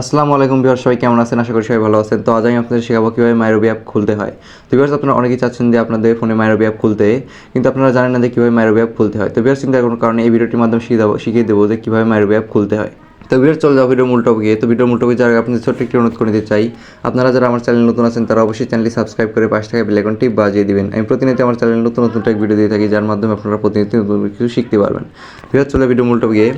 আসসালামু আলাইকুম বিহার সবাই কেমন আছেন? আশা করি সবাই ভালো আছেন। তো আজ আমি আপনাদের শেখাবো কীভাবে মাইরোবি অ্যাপ খুলতে হয়। তো বিহার আপনারা অনেকেই চাচ্ছেন যে আপনাদের ফোনে মাইরোবি অ্যাপ খুলতে, কিন্তু আপনারা জানেন না যে কীভাবে মাইরোবি অ্যাপ খুলতে হয়। তো বিহার চিন্তার কোনো কারণে এই ভিডিওটির মাধ্যমে শিখিয়ে দেবো শিখিয়ে দেবো যে কীভাবে মাইরোবি অ্যাপ খুলতে হয়। তো ভিডিও চলে যাও ভিডিও মূল টপিকে তো ভিডিও মূল যারা আপনাদের ছোট্ট একটি অনুরোধ করে দিতে চাই, আপনারা যারা আমার চ্যানেল নতুন আছেন, তারা অবশ্যই চ্যানেলটি সাবস্ক্রাইব করে পাশে থাকা বেলাইকনটি বাজিয়ে দিবেন। আমি প্রতিনিয়ত আমার চ্যানেলে নতুন নতুন টেক ভিডিও দিয়ে থাকি, যার মাধ্যমে আপনারা প্রতিনিয়ত নতুন কিছু শিখতে পারবেন। ভিডিও চলে ভিডিও মূল টপিকে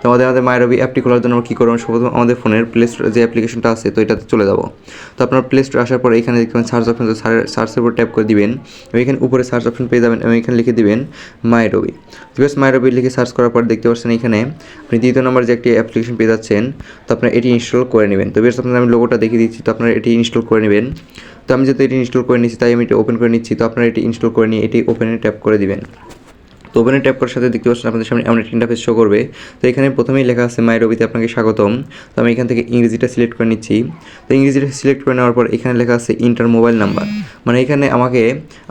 তো আমাদের আমাদের মায়েরবি অ্যাপটি খোলার জন্য কী করব? সর্বপ্রথম আমাদের ফোনের প্লে স্টোরে যে অ্যাপ্লিকেশনটা আছে, তো এটাতে চলে যাব। তো আপনার প্লে স্টোরে আসার পর এখানে দেখবেন সার্চ অপশন সার্চের উপর ট্যাপ করে দিবেন। এবং এখানে উপরে সার্চ অপশন পেয়ে যাবেন এবং এখানে লিখে দিবেন মাইরবি বিকজ মাইরবি লিখে সার্চ করার পর দেখতে পাচ্ছেন এখানে আপনি দ্বিতীয় নম্বর যে একটি অ্যাপ্লিকেশন পেয়ে যাচ্ছেন, তো আপনার এটি ইনস্টল করে নেবেন। তো বেশ আপনারা আমি লোগোটা দেখিয়ে দিচ্ছি, তো আপনার এটি ইনস্টল করে নেবেন। তো আমি যেহেতু এটি ইনস্টল করে নিচ্ছি তাই আমি এটি ওপেন করে নিচ্ছি, তো আপনারা এটি ইনস্টল করে নিয়ে এটি ওপেনে ট্যাপ করে দিবেন। তো ওপেনে ট্যাপ করার সাথে দেখতে পাচ্ছেন আপনাদের সামনে এমন একটি ইন্টারফেস শো করবে। তো এখানে প্রথমেই লেখা আছে মাই রবিতে আপনাকে স্বাগতম। তো আমি এখান থেকে ইংরেজিটা সিলেক্ট করে নিচ্ছি। তো ইংরেজিটা সিলেক্ট করে নেওয়ার পর এখানে লেখা আছে ইন্টার মোবাইল নাম্বার মানে এখানে আমাকে,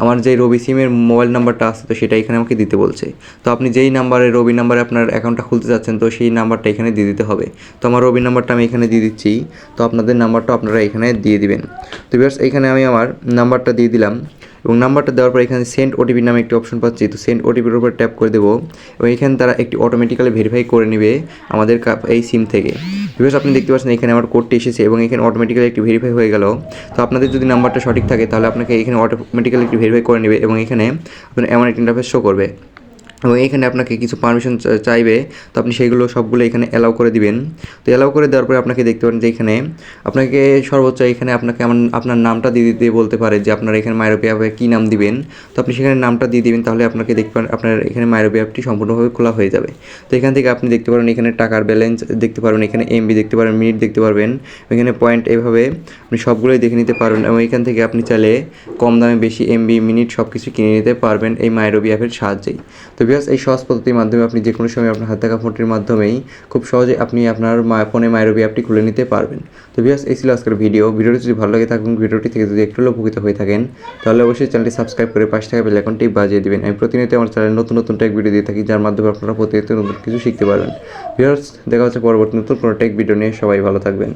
আমার যে রবি সিমের মোবাইল নাম্বারটা আছে, তো সেটা এখানে আমাকে দিতে বলছে। তো আপনি যেই নাম্বারে রবি নাম্বারে আপনার অ্যাকাউন্টটা খুলতে যাচ্ছেন, তো সেই নাম্বারটা এখানে দিয়ে দিতে হবে। তো আমার রবি নাম্বারটা আমি এখানে দিয়ে দিচ্ছি। তো আপনাদের নাম্বারটা আপনারা এখানে দিয়ে দিবেন। তো বিয়ার্স এখানে আমি আমার নাম্বারটা দিয়ে দিলাম। এবং নাম্বারটা দেওয়ার পর এখানে সেন্ড ওটিপি নামে একটি অপশন পাচ্ছি। তো সেন্ড ওটিপির উপর ট্যাপ করে দেবো এবং এখানে তারা একটি অটোমেটিক্যালি ভেরিফাই করে নেবে আমাদের এই সিম থেকে। বিকজ আপনি দেখতে পাচ্ছেন এখানে আমার কোডটি এসেছে এবং এখানে অটোমেটিক্যালি একটি ভেরিফাই হয়ে গেল। তো আপনাদের যদি নাম্বারটা সঠিক থাকে তাহলে আপনাকে এখানে অটোমেটিক্যালি একটি ভেরিফাই করে নেবে এবং এখানে আপনার এমন একটি ইন্টারফেস শো করবে। এবং এখানে আপনাকে কিছু পারমিশন চাইবে, তো আপনি সেইগুলো সবগুলো এখানে অ্যালাউ করে দিবেন। তো অ্যালাউ করে দেওয়ার পরে আপনাকে দেখতে পারেন যে এখানে আপনাকে সর্বোচ্চ এখানে আপনাকে আমার, আপনার নামটা দিয়ে দিতে বলতে পারে যে আপনার এখানে মাইরোপি অ্যাপে কী নাম দিবেন। তো আপনি সেখানে নামটা দিয়ে দিবেন, তাহলে আপনাকে দেখতে পারেন আপনার এখানে মাইরোপি অ্যাপটি সম্পূর্ণভাবে খোলা হয়ে যাবে। তো এখান থেকে আপনি দেখতে পারেন এখানে টাকার ব্যালেন্স দেখতে পারবেন, এখানে এমবি দেখতে পারেন মিনিট দেখতে পারবেন, এখানে পয়েন্ট এভাবে আপনি সবগুলোই দেখে নিতে পারবেন এবং এখান থেকে আপনি চাইলে কম দামে বেশি এমবি মিনিট সব কিছু কিনে নিতে পারবেন এই মাইরোবি অ্যাপের সাহায্যেই। তো বিকজ এই সহজ পদ্ধতির মাধ্যমে আপনি যে কোনো সময় আপনার হাতে থাকা ফোনটির মাধ্যমেই খুব সহজে আপনি আপনার ফোনে মাইরোবি অ্যাপটি খুলে নিতে পারবেন। তো বিকজ এই ছিল আজকের ভিডিও। ভিডিওটি যদি ভালো লাগে থাকুন, ভিডিওটি থেকে যদি একটু উপকৃত হয়ে থাকেন, তাহলে অবশ্যই চ্যানেলটি সাবস্ক্রাইব করে পাশে থাকা বেল আইকনটি বাজিয়ে দিবেন। আমি প্রতিনিয়ত আমার চ্যানেলে নতুন নতুন টেক ভিডিও দিয়ে থাকি, যার মাধ্যমে আপনারা প্রতিনিয়ত নতুন কিছু শিখতে পারবেন। ভিউয়ার্স, দেখা হচ্ছে পরবর্তী নতুন কোনো টেক ভিডিও নিয়ে। সবাই ভালো থাকবেন।